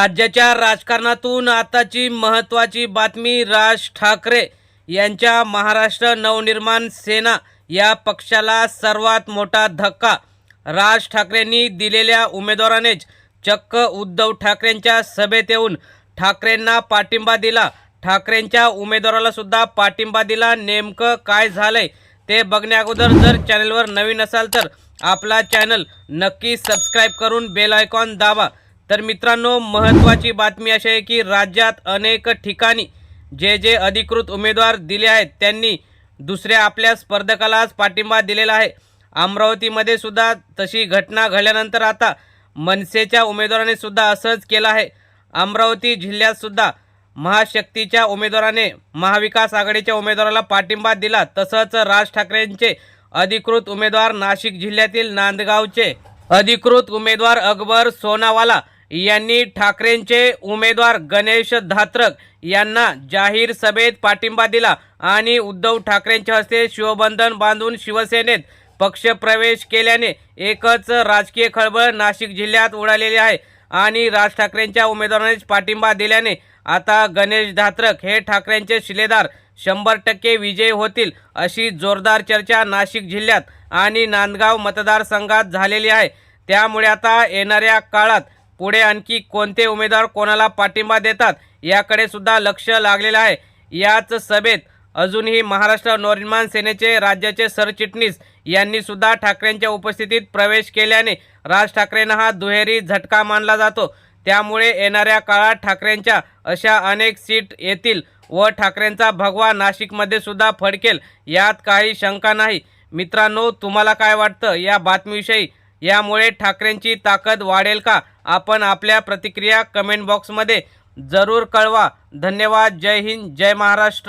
राज्याच्या राजकारणातून आताची महत्त्वाची बातमी राज ठाकरे यांच्या महाराष्ट्र नवनिर्माण सेना या पक्षाला सर्वात मोठा धक्का. राज ठाकरेंनी दिलेल्या उमेदवारानेच चक्क उद्धव ठाकरेंच्या सभेत येऊन ठाकरेंना पाठिंबा दिला. ठाकरेंच्या उमेदवाराला सुद्धा पाठिंबा दिला. नेमकं काय झालंय ते बघण्याअगोदर जर चॅनलवर नवीन असाल तर आपला चॅनल नक्की सबस्क्राईब करून बेल आयकॉन दाबा. तर मित्रांनो महत्त्वाची बातमी अशी आहे की राज्यात अनेक ठिकाणी जे जे अधिकृत उमेदवार दिले आहेत त्यांनी दुसऱ्या आपल्या स्पर्धकालाच पाठिंबा दिलेला आहे. अमरावतीमध्ये सुद्धा तशी घटना घडल्यानंतर आता मनसेच्या उमेदवाराने सुद्धा असंच केलं आहे. अमरावती जिल्ह्यातसुद्धा महाशक्तीच्या उमेदवाराने महाविकास आघाडीच्या उमेदवाराला पाठिंबा दिला. तसंच राज ठाकरेंचे अधिकृत उमेदवार नाशिक जिल्ह्यातील नांदगावचे अधिकृत उमेदवार अकबर सोनावाला यांनी ठाकरेंचे उमेदवार गणेश धात्रक यांना जाहीर सभेत पाठिंबा दिला आणि उद्धव ठाकरेंच्या हस्ते शिवबंधन बांधून शिवसेनेत पक्षप्रवेश केल्याने एकच राजकीय खळबळ नाशिक जिल्ह्यात उडालेली आहे आणि राज ठाकरेंच्या उमेदवारानेच पाठिंबा दिल्याने आता गणेश धात्रक हे ठाकरेंचे शिलेदार. शंभर टक्के विजयी होतील अशी जोरदार चर्चा नाशिक जिल्ह्यात आणि नांदगाव मतदारसंघात झालेली आहे. त्यामुळे आता येणाऱ्या काळात पुढे आणखी कोणते उमेदवार कोणाला पाठिंबा देतात याकडे सुद्धा लक्ष लागलेलं आहे. याच सभेत अजूनही महाराष्ट्र नवनिर्माण सेनेचे राज्याचे सरचिटणीस यांनी सुद्धा ठाकरेंच्या उपस्थितीत प्रवेश केल्याने राज ठाकरेंना हा दुहेरी झटका मानला जातो. त्यामुळे येणाऱ्या काळात ठाकरेंच्या अशा अनेक सीट येतील व ठाकरेंचा भगवा नाशिकमध्ये सुद्धा फडकेल यात काही शंका नाही. मित्रांनो तुम्हाला काय वाटतं? या बातमीविषयी यामुळे ठाकरेंची ताकद वाढेल का? आपण आपल्या प्रतिक्रिया कमेंट बॉक्समध्ये जरूर कळवा. धन्यवाद. जय हिंद. जय महाराष्ट्र.